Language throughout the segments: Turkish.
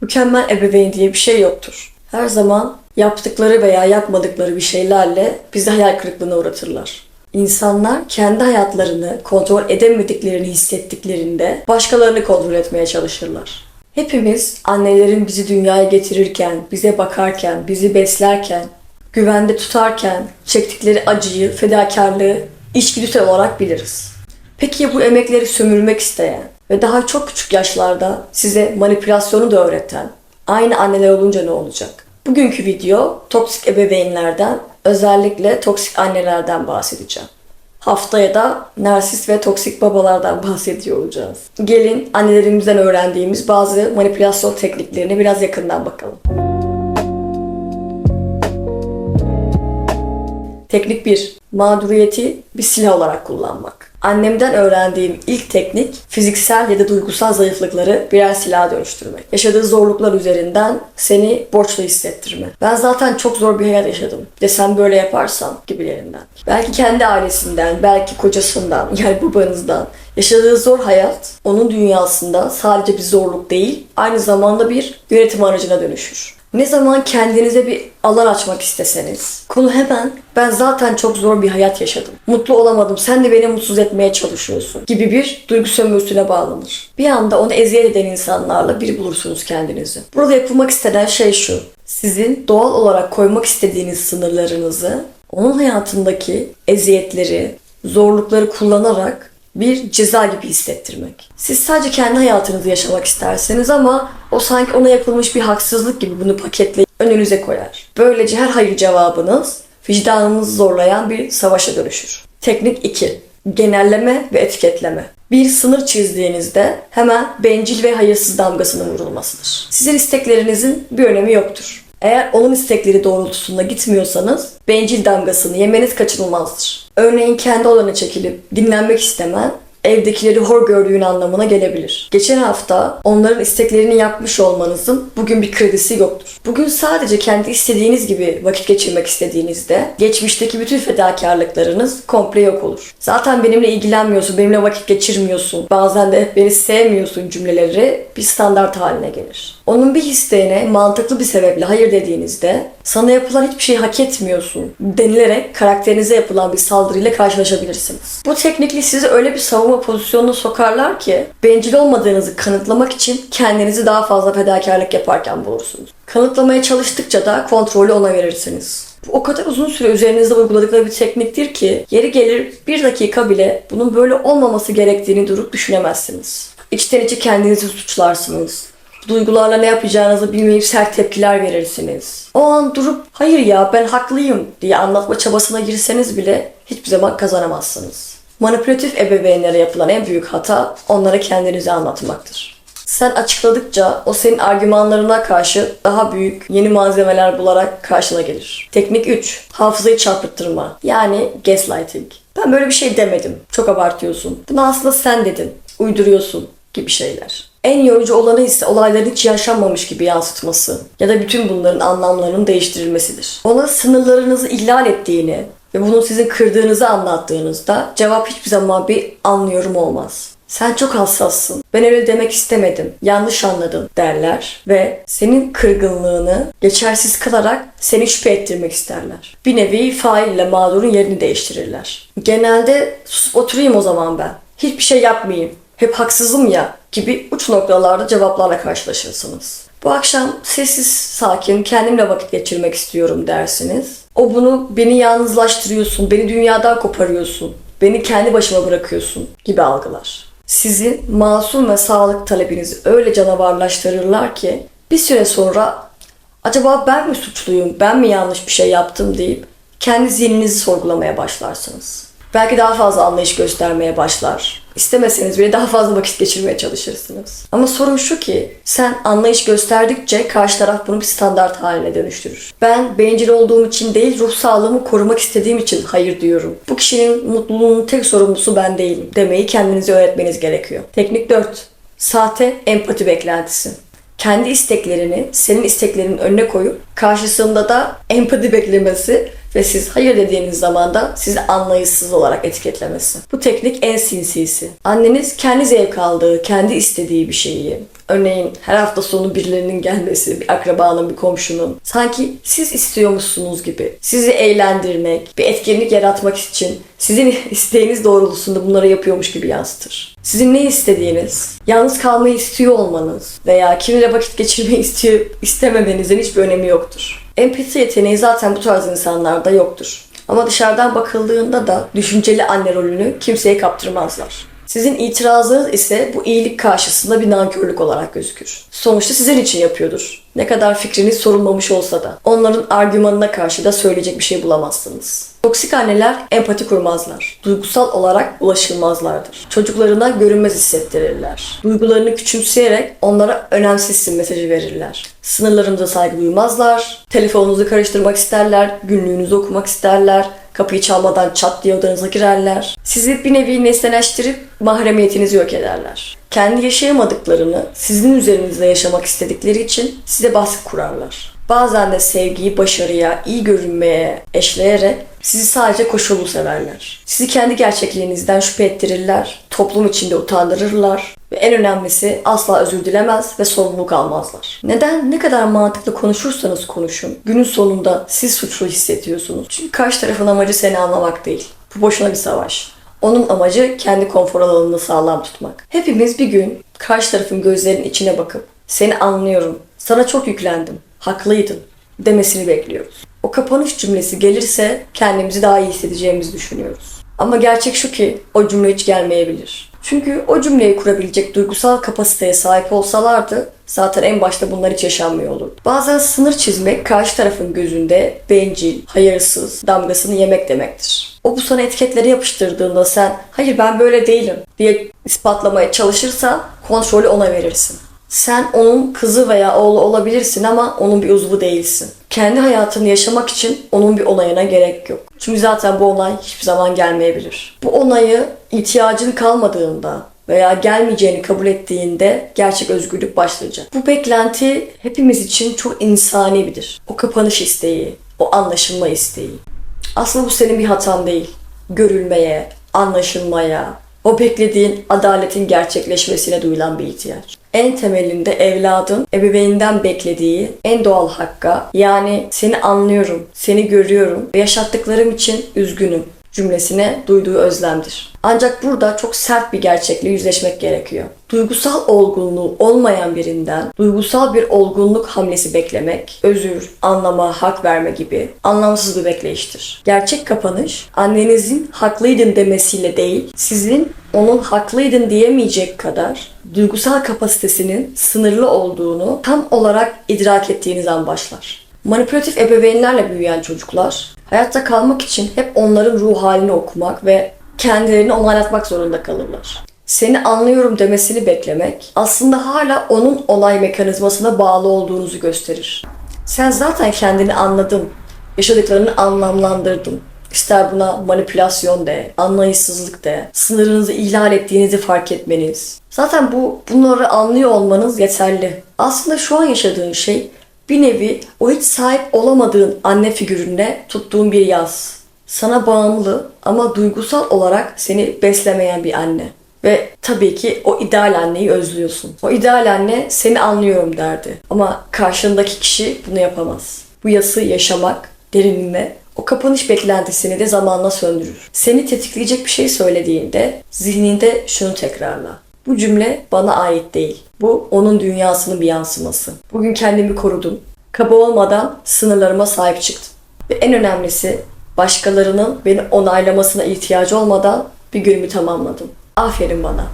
Mükemmel ebeveyn diye bir şey yoktur. Her zaman yaptıkları veya yapmadıkları bir şeylerle bizi hayal kırıklığına uğratırlar. İnsanlar kendi hayatlarını kontrol edemediklerini hissettiklerinde başkalarını kontrol etmeye çalışırlar. Hepimiz annelerin bizi dünyaya getirirken, bize bakarken, bizi beslerken, güvende tutarken çektikleri acıyı, fedakarlığı içgüdüsel olarak biliriz. Peki ya bu emekleri sömürmek isteyen ve daha çok küçük yaşlarda size manipülasyonu da öğreten aynı anneler olunca ne olacak? Bugünkü video toksik ebeveynlerden, özellikle toksik annelerden bahsedeceğim. Haftaya da narsist ve toksik babalardan bahsediyor olacağız. Gelin annelerimizden öğrendiğimiz bazı manipülasyon tekniklerini biraz yakından bakalım. Teknik 1. Mağduriyeti bir silah olarak kullanmak. Annemden öğrendiğim ilk teknik fiziksel ya da duygusal zayıflıkları birer silaha dönüştürmek. Yaşadığı zorluklar üzerinden seni borçlu hissettirme. Ben zaten çok zor bir hayat yaşadım. De sen böyle yaparsan gibilerinden. Belki kendi ailesinden, belki kocasından, yani babanızdan Yaşadığı zor hayat onun dünyasında sadece bir zorluk değil, aynı zamanda bir yönetim aracına dönüşür. Ne zaman kendinize bir alan açmak isteseniz, konu hemen ben zaten çok zor bir hayat yaşadım. Mutlu olamadım, sen de beni mutsuz etmeye çalışıyorsun gibi bir duygu sömürüsüne bağlanır. Bir anda onu eziyet eden insanlarla bir bulursunuz kendinizi. Burada yapılmak istenen şey şu. Sizin doğal olarak koymak istediğiniz sınırlarınızı onun hayatındaki eziyetleri, zorlukları kullanarak bir ceza gibi hissettirmek. Siz sadece kendi hayatınızı yaşamak isterseniz ama o sanki ona yapılmış bir haksızlık gibi bunu paketleyip önünüze koyar. Böylece her hayır cevabınız vicdanınızı zorlayan bir savaşa dönüşür. Teknik 2. Genelleme ve etiketleme. Bir sınır çizdiğinizde hemen bencil ve hayırsız damgasının vurulmasıdır. Sizin isteklerinizin bir önemi yoktur. Eğer onun istekleri doğrultusunda gitmiyorsanız bencil damgasını yemeniz kaçınılmazdır. Örneğin kendi odana çekilip dinlenmek istemen evdekileri hor gördüğün anlamına gelebilir. Geçen hafta onların isteklerini yapmış olmanızın bugün bir kredisi yoktur. Bugün sadece kendi istediğiniz gibi vakit geçirmek istediğinizde geçmişteki bütün fedakarlıklarınız komple yok olur. Zaten benimle ilgilenmiyorsun, benimle vakit geçirmiyorsun, bazen de beni sevmiyorsun cümleleri bir standart haline gelir. Onun bir isteğine mantıklı bir sebeple hayır dediğinizde sana yapılan hiçbir şeyi hak etmiyorsun denilerek karakterinize yapılan bir saldırıyla karşılaşabilirsiniz. Bu teknikle sizi öyle bir savunma pozisyonuna sokarlar ki bencil olmadığınızı kanıtlamak için kendinizi daha fazla fedakarlık yaparken bulursunuz. Kanıtlamaya çalıştıkça da kontrolü ona verirsiniz. Bu o kadar uzun süre üzerinizde uyguladıkları bir tekniktir ki yeri gelir bir dakika bile bunun böyle olmaması gerektiğini durup düşünemezsiniz. İçten içe kendinizi suçlarsınız. Duygularla ne yapacağınızı bilmeyip sert tepkiler verirsiniz. O an durup hayır ya ben haklıyım diye anlatma çabasına girseniz bile hiçbir zaman kazanamazsınız. Manipülatif ebeveynlere yapılan en büyük hata onlara kendinizi anlatmaktır. Sen açıkladıkça o senin argümanlarına karşı daha büyük yeni malzemeler bularak karşına gelir. Teknik 3. Hafızayı çarpıttırma. Yani gaslighting. Ben böyle bir şey demedim. Çok abartıyorsun. Bunu aslında sen dedin. Uyduruyorsun gibi şeyler. En yorucu olanı ise olayların hiç yaşanmamış gibi yansıtması ya da bütün bunların anlamlarının değiştirilmesidir. Ona sınırlarınızı ihlal ettiğini ve bunu sizin kırdığınızı anlattığınızda cevap hiçbir zaman bir anlıyorum olmaz. Sen çok hassassın. Ben öyle demek istemedim. Yanlış anladın derler ve senin kırgınlığını geçersiz kılarak seni şüphe ettirmek isterler. Bir nevi fail ile mağdurun yerini değiştirirler. Genelde susup oturayım o zaman ben. Hiçbir şey yapmayayım. Hep haksızım ya gibi uç noktalarda cevaplarla karşılaşırsınız. Bu akşam sessiz, sakin, kendimle vakit geçirmek istiyorum dersiniz. O bunu beni yalnızlaştırıyorsun, beni dünyadan koparıyorsun, beni kendi başıma bırakıyorsun gibi algılar. Sizi masum ve sağlık talebinizi öyle canavarlaştırırlar ki bir süre sonra acaba ben mi suçluyum, ben mi yanlış bir şey yaptım deyip kendi zihninizi sorgulamaya başlarsınız. Belki daha fazla anlayış göstermeye başlar. İstemeseniz bile daha fazla vakit geçirmeye çalışırsınız. Ama sorun şu ki sen anlayış gösterdikçe karşı taraf bunu bir standart haline dönüştürür. Ben bencil olduğum için değil ruh sağlığımı korumak istediğim için hayır diyorum. Bu kişinin mutluluğunun tek sorumlusu ben değilim demeyi kendinize öğretmeniz gerekiyor. Teknik 4. Sahte empati beklentisi kendi isteklerini senin isteklerinin önüne koyup karşısında da empati beklemesi ve siz hayır dediğiniz zaman da sizi anlayışsız olarak etiketlemesi. Bu teknik en sinsisi. Anneniz kendi zevk aldığı, kendi istediği bir şeyi, örneğin her hafta sonu birilerinin gelmesi, bir akrabanın, bir komşunun, sanki siz istiyormuşsunuz gibi sizi eğlendirmek, bir etkinlik yaratmak için sizin isteğiniz doğrultusunda bunları yapıyormuş gibi yansıtır. Sizin ne istediğiniz, yalnız kalmayı istiyor olmanız veya kimiyle vakit geçirmeyi istiyor, istememenizin hiçbir önemi yoktur. Empati yeteneği zaten bu tarz insanlarda yoktur. Ama dışarıdan bakıldığında da düşünceli anne rolünü kimseye kaptırmazlar. Sizin itirazınız ise bu iyilik karşısında bir nankörlük olarak gözükür. Sonuçta sizin için yapıyordur. Ne kadar fikriniz sorulmamış olsa da. Onların argümanına karşı da söyleyecek bir şey bulamazsınız. Toksik anneler empati kurmazlar. Duygusal olarak ulaşılmazlardır. Çocuklarına görünmez hissettirirler. Duygularını küçümseyerek onlara önemsizsin mesajı verirler. Sınırlarınıza saygı duymazlar. Telefonunuzu karıştırmak isterler. Günlüğünüzü okumak isterler. Kapıyı çalmadan çat diye odanıza girerler. Sizi bir nevi nesneleştirip mahremiyetinizi yok ederler. Kendi yaşayamadıklarını sizin üzerinizde yaşamak istedikleri için size baskı kurarlar. Bazen de sevgiyi başarıya, iyi görünmeye eşleyerek sizi sadece koşullu severler. Sizi kendi gerçekliğinizden şüphe ettirirler, toplum içinde utandırırlar ve en önemlisi asla özür dilemez ve sorumluluk almazlar. Neden? Ne kadar mantıklı konuşursanız konuşun. Günün sonunda siz suçlu hissediyorsunuz. Çünkü karşı tarafın amacı seni anlamak değil. Bu boşuna bir savaş. Onun amacı kendi konfor alanını sağlam tutmak. Hepimiz bir gün karşı tarafın gözlerinin içine bakıp seni anlıyorum, sana çok yüklendim, haklıydın demesini bekliyoruz. O kapanış cümlesi gelirse kendimizi daha iyi hissedeceğimizi düşünüyoruz. Ama gerçek şu ki o cümle hiç gelmeyebilir. Çünkü o cümleyi kurabilecek duygusal kapasiteye sahip olsalardı zaten en başta bunlar hiç yaşanmıyor olurdu. Bazen sınır çizmek karşı tarafın gözünde bencil, hayırsız damgasını yemek demektir. O bu sana etiketleri yapıştırdığında sen hayır ben böyle değilim diye ispatlamaya çalışırsa kontrolü ona verirsin. Sen onun kızı veya oğlu olabilirsin ama onun bir uzvu değilsin. Kendi hayatını yaşamak için onun bir onayına gerek yok. Çünkü zaten bu onay hiçbir zaman gelmeyebilir. Bu onayı ihtiyacın kalmadığında veya gelmeyeceğini kabul ettiğinde gerçek özgürlük başlayacak. Bu beklenti hepimiz için çok insani birdir. O kapanış isteği, o anlaşılma isteği. Aslında bu senin bir hatan değil. Görülmeye, anlaşılmaya, o beklediğin adaletin gerçekleşmesine duyulan bir ihtiyaç. En temelinde evladın ebeveyninden beklediği en doğal hakka yani seni anlıyorum, seni görüyorum ve yaşattıklarım için üzgünüm cümlesine duyduğu özlemdir. Ancak burada çok sert bir gerçekle yüzleşmek gerekiyor. Duygusal olgunluğu olmayan birinden duygusal bir olgunluk hamlesi beklemek, özür, anlama, hak verme gibi anlamsız bir bekleyiştir. Gerçek kapanış annenizin haklıydın demesiyle değil, sizin onun haklıydın diyemeyecek kadar duygusal kapasitesinin sınırlı olduğunu tam olarak idrak ettiğiniz an başlar. Manipülatif ebeveynlerle büyüyen çocuklar hayatta kalmak için hep onların ruh halini okumak ve kendilerini onaylatmak zorunda kalırlar. Seni anlıyorum demesini beklemek aslında hala onun onay mekanizmasına bağlı olduğunuzu gösterir. Sen zaten kendini anladın, yaşadıklarını anlamlandırdın. İster buna manipülasyon de, anlayışsızlık de, sınırınızı ihlal ettiğinizi fark etmeniz. Zaten bu bunları anlıyor olmanız yeterli. Aslında şu an yaşadığın şey bir nevi o hiç sahip olamadığın anne figürüne tuttuğun bir yaz. Sana bağımlı ama duygusal olarak seni beslemeyen bir anne. Ve tabii ki o ideal anneyi özlüyorsun. O ideal anne seni anlıyorum derdi. Ama karşındaki kişi bunu yapamaz. Bu yası yaşamak derinine o kapanış beklentisini de zamanla söndürür. Seni tetikleyecek bir şey söylediğinde zihninde şunu tekrarla. Bu cümle bana ait değil. Bu onun dünyasının bir yansıması. Bugün kendimi korudum. Kaba olmadan sınırlarıma sahip çıktım. Ve en önemlisi başkalarının beni onaylamasına ihtiyacı olmadan bir günümü tamamladım. Aferin bana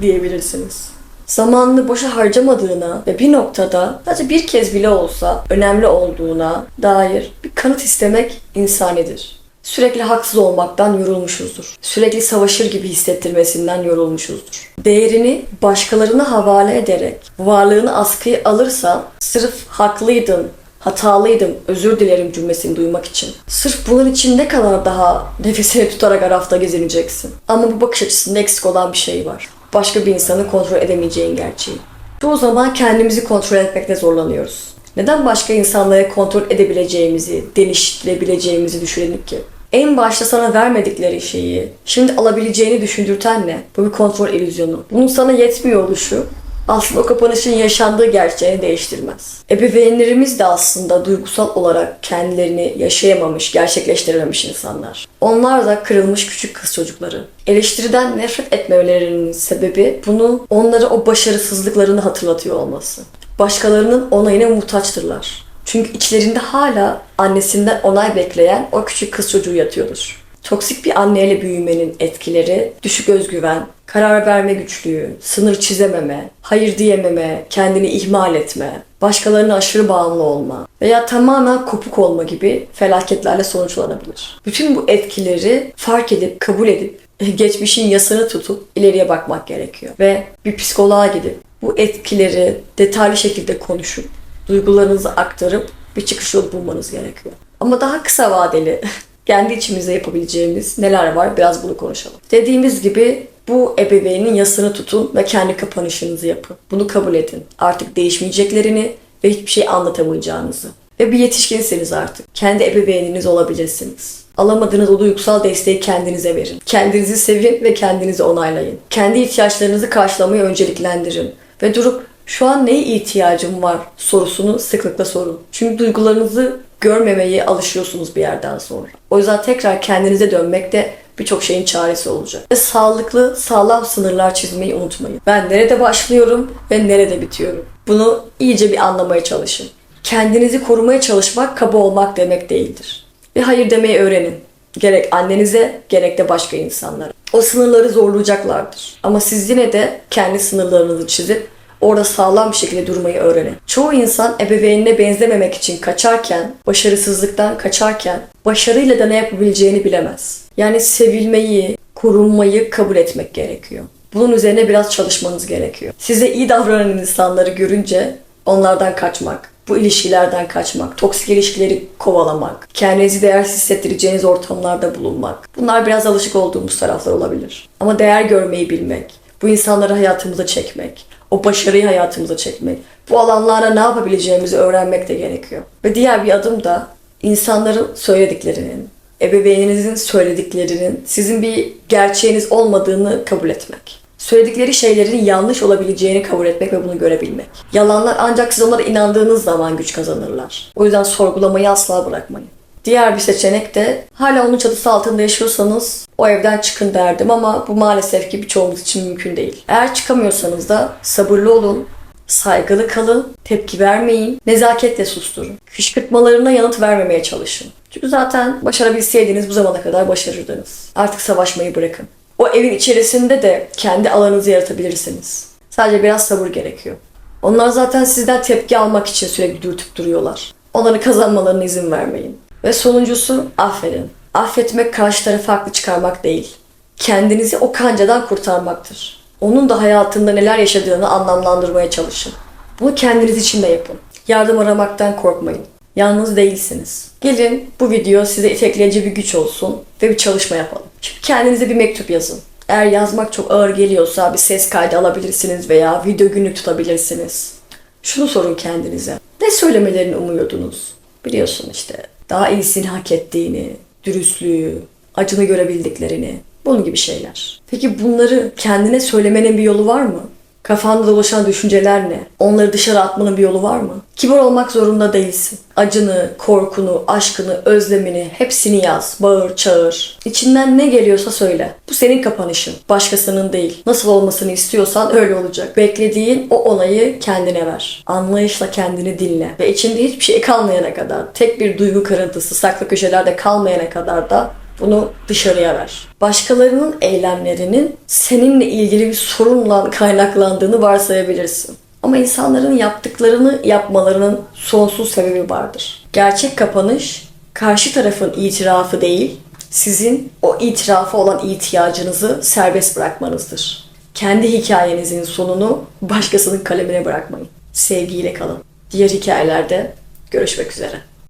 diyebilirsiniz. Zamanını boşa harcamadığına ve bir noktada sadece bir kez bile olsa önemli olduğuna dair bir kanıt istemek insanidir. Sürekli haksız olmaktan yorulmuşuzdur. Sürekli savaşır gibi hissettirmesinden yorulmuşuzdur. Değerini başkalarına havale ederek varlığını askıya alırsan sırf haklıydın, hatalıydım, özür dilerim cümlesini duymak için. Sırf bunun için ne kadar daha nefesini tutarak arafta gezineceksin. Ama bu bakış açısında eksik olan bir şey var. Başka bir insanı kontrol edemeyeceğin gerçeği. Çoğu zaman kendimizi kontrol etmekte zorlanıyoruz. Neden başka insanları kontrol edebileceğimizi, değiştirebileceğimizi düşünelim ki? En başta sana vermedikleri şeyi şimdi alabileceğini düşündürten ne? Bu bir kontrol illüzyonu. Bunun sana yetmiyor oluşu aslında o kapanışın yaşandığı gerçeğini değiştirmez. Ebeveynlerimiz de aslında duygusal olarak kendilerini yaşayamamış, gerçekleştirememiş insanlar. Onlar da kırılmış küçük kız çocukları. Eleştiriden nefret etmelerinin sebebi bunu onlara o başarısızlıklarını hatırlatıyor olması. Başkalarının onayına muhtaçtırlar. Çünkü içlerinde hala annesinden onay bekleyen o küçük kız çocuğu yatıyordur. Toksik bir anneyle büyümenin etkileri düşük özgüven, karar verme güçlüğü, sınır çizememe, hayır diyememe, kendini ihmal etme, başkalarına aşırı bağımlı olma veya tamamen kopuk olma gibi felaketlerle sonuçlanabilir. Bütün bu etkileri fark edip, kabul edip, geçmişin yasını tutup ileriye bakmak gerekiyor. Ve bir psikoloğa gidip bu etkileri detaylı şekilde konuşup, duygularınızı aktarıp bir çıkış yolu bulmanız gerekiyor. Ama daha kısa vadeli kendi içimizde yapabileceğimiz neler var biraz bunu konuşalım. Dediğimiz gibi bu ebeveynin yasını tutun ve kendi kapanışınızı yapın. Bunu kabul edin. Artık değişmeyeceklerini ve hiçbir şey anlatamayacağınızı. Ve bir yetişkinsiniz artık. Kendi ebeveyniniz olabilirsiniz. Alamadığınız o duygusal desteği kendinize verin. Kendinizi sevin ve kendinizi onaylayın. Kendi ihtiyaçlarınızı karşılamayı önceliklendirin. Ve durup şu an neye ihtiyacım var sorusunu sıklıkla sorun. Çünkü duygularınızı görmemeye alışıyorsunuz bir yerden sonra. O yüzden tekrar kendinize dönmek de birçok şeyin çaresi olacak. Ve sağlıklı, sağlam sınırlar çizmeyi unutmayın. Ben nerede başlıyorum ve nerede bitiyorum. Bunu iyice bir anlamaya çalışın. Kendinizi korumaya çalışmak kaba olmak demek değildir. Ve hayır demeyi öğrenin. Gerek annenize gerek de başka insanlara. O sınırları zorlayacaklardır. Ama siz yine de kendi sınırlarınızı çizip orada sağlam bir şekilde durmayı öğrenin. Çoğu insan ebeveynine benzememek için kaçarken, başarısızlıktan kaçarken başarıyla da ne yapabileceğini bilemez. Yani sevilmeyi, korunmayı kabul etmek gerekiyor. Bunun üzerine biraz çalışmanız gerekiyor. Size iyi davranan insanları görünce onlardan kaçmak, bu ilişkilerden kaçmak, toksik ilişkileri kovalamak, kendinizi değersiz hissettireceğiniz ortamlarda bulunmak. Bunlar biraz alışık olduğumuz taraflar olabilir. Ama değer görmeyi bilmek, bu insanları hayatımıza çekmek, o başarıyı hayatımıza çekmek, bu alanlarda ne yapabileceğimizi öğrenmek de gerekiyor. Ve diğer bir adım da insanların söylediklerinin, ebeveyninizin söylediklerinin sizin bir gerçeğiniz olmadığını kabul etmek. Söyledikleri şeylerin yanlış olabileceğini kabul etmek ve bunu görebilmek. Yalanlar ancak siz onlara inandığınız zaman güç kazanırlar. O yüzden sorgulamayı asla bırakmayın. Diğer bir seçenek de hala onun çatısı altında yaşıyorsanız o evden çıkın derdim ama bu maalesef ki birçoğumuz için mümkün değil. Eğer çıkamıyorsanız da sabırlı olun, saygılı kalın, tepki vermeyin, nezaketle susturun. Kışkırtmalarına yanıt vermemeye çalışın. Çünkü zaten başarabilseydiniz bu zamana kadar başarırdınız. Artık savaşmayı bırakın. O evin içerisinde de kendi alanınızı yaratabilirsiniz. Sadece biraz sabır gerekiyor. Onlar zaten sizden tepki almak için sürekli dürtüp duruyorlar. Onları kazanmalarına izin vermeyin. Ve sonuncusu affedin. Affetmek karşı tarafı haklı çıkarmak değil. Kendinizi o kancadan kurtarmaktır. Onun da hayatında neler yaşadığını anlamlandırmaya çalışın. Bunu kendiniz için de yapın. Yardım aramaktan korkmayın. Yalnız değilsiniz. Gelin bu video size itekleyici bir güç olsun ve bir çalışma yapalım. Şimdi kendinize bir mektup yazın. Eğer yazmak çok ağır geliyorsa bir ses kaydı alabilirsiniz veya video günlük tutabilirsiniz. Şunu sorun kendinize. Ne söylemelerini umuyordunuz? Biliyorsun işte daha iyisini hak ettiğini, dürüstlüğü, acını görebildiklerini, bunun gibi şeyler. Peki bunları kendine söylemenin bir yolu var mı? Kafanda dolaşan düşünceler ne? Onları dışarı atmanın bir yolu var mı? Kibar olmak zorunda değilsin. Acını, korkunu, aşkını, özlemini hepsini yaz. Bağır, çağır. İçinden ne geliyorsa söyle. Bu senin kapanışın. Başkasının değil. Nasıl olmasını istiyorsan öyle olacak. Beklediğin o onayı kendine ver. Anlayışla kendini dinle. Ve içinde hiçbir şey kalmayana kadar, tek bir duygu kırıntısı saklı köşelerde kalmayana kadar da bunu dışarıya ver. Başkalarının eylemlerinin seninle ilgili bir sorunla kaynaklandığını varsayabilirsin. Ama insanların yaptıklarını yapmalarının sonsuz sebebi vardır. Gerçek kapanış karşı tarafın itirafı değil, sizin o itirafa olan ihtiyacınızı serbest bırakmanızdır. Kendi hikayenizin sonunu başkasının kalemine bırakmayın. Sevgiyle kalın. Diğer hikayelerde görüşmek üzere.